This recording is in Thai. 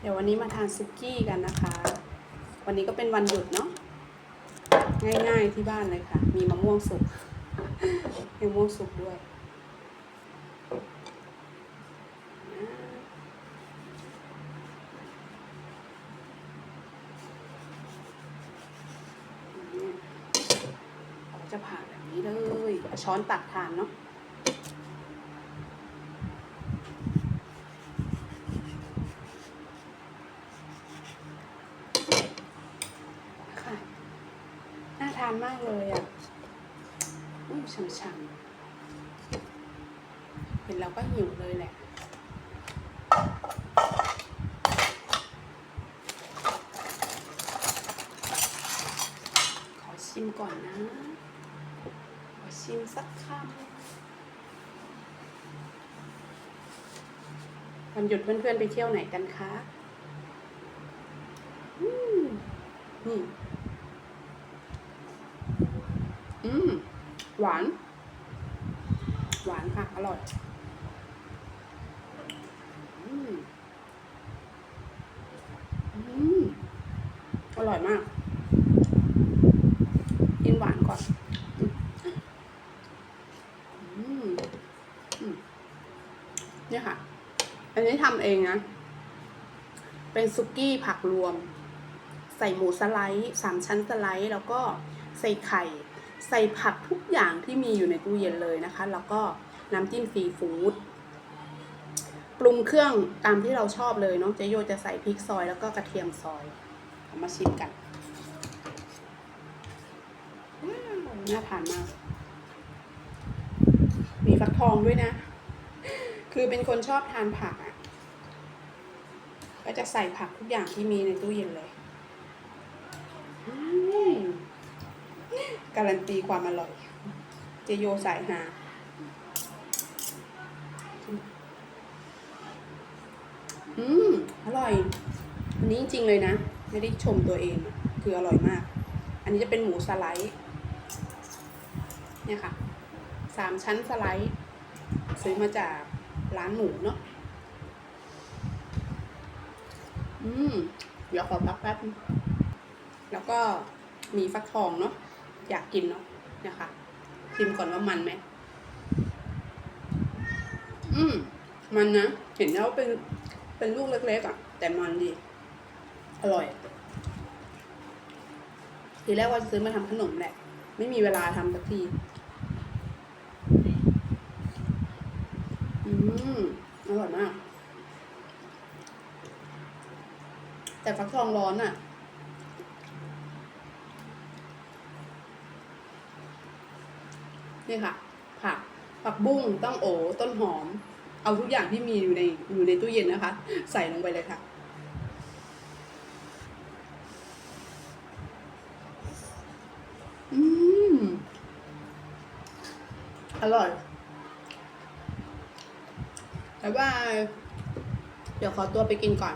เดี๋ยววันนี้มาทานซุกี้กันนะคะ วันนี้ก็เป็นวันหยุดเนาะ ง่ายๆที่บ้านเลยค่ะ มีมะม่วงสุกมีมะม่วงสุกด้วย จะผ่าแบบนี้เลย ช้อนตักทานเนาะ น่า ทานมากเลยอะอืมช่ำๆเห็นแล้วก็หิวเลยแหละขอชิมก่อนนะขอชิมสักคำวันหยุดเพื่อนๆไปเที่ยวไหนกันคะ อืมอืม อืมหวาน หวานค่ะ อร่อยอืมอืมอร่อยมาก กินหวานก่อนอืมอืมเนี่ยค่ะ อันนี้ทำเองนะ เป็นซุกี้ผักรวม ใส่หมูสไลด์สามชั้นสไลด์ แล้วก็ใส่ไข่ ใส่ผักทุกอย่างที่มีอยู่ในตู้เย็นเลยนะคะ แล้วก็น้ำจิ้มฟรีฟู้ดปรุงเครื่องตามที่เราชอบเลยเนาะเจโยจะใส่พริกซอยแล้วก็กระเทียมซอยเอามาชิมกันน่าทานมาก มีฟักทองด้วยนะ คือเป็นคนชอบทานผักอะ ก็จะใส่ผักทุกอย่างที่มีในตู้เย็นเลยอืม การันตีความอร่อย เจโยสายหาอืม อร่อยอันนี้จริงเลยนะ ไม่ได้ชมตัวเอง คืออร่อยมาก อันนี้จะเป็นหมูสไลด์เนี่ยค่ะสามชั้นสไลด์ ซื้อมาจากร้านหมูเนาะอืมเดี๋ยวขอพักแป๊บแล้วก็มีฟักทองเนาะ อยากกินเนาะเนี่ยค่ะชิมก่อนว่ามันไหมอืมมันนะ เห็นแล้วเป็นเป็นลูกเล็กๆอะ แต่มันดี อร่อย ทีแรกว่าซื้อมาทำขนมแหละ ไม่มีเวลาทำสักที อืมอร่อยมาก แต่ฟักทองร้อนอะ นี่ค่ะ ผักผักบุ้งต้องโอต้นหอม เอาทุกอย่างที่มีอยู่ในอยู่ในตู้เย็นนะคะ ใส่ลงไปเลยค่ะอืมอร่อยบ๊ายบาเดี๋ยวขอตัวไปกินก่อน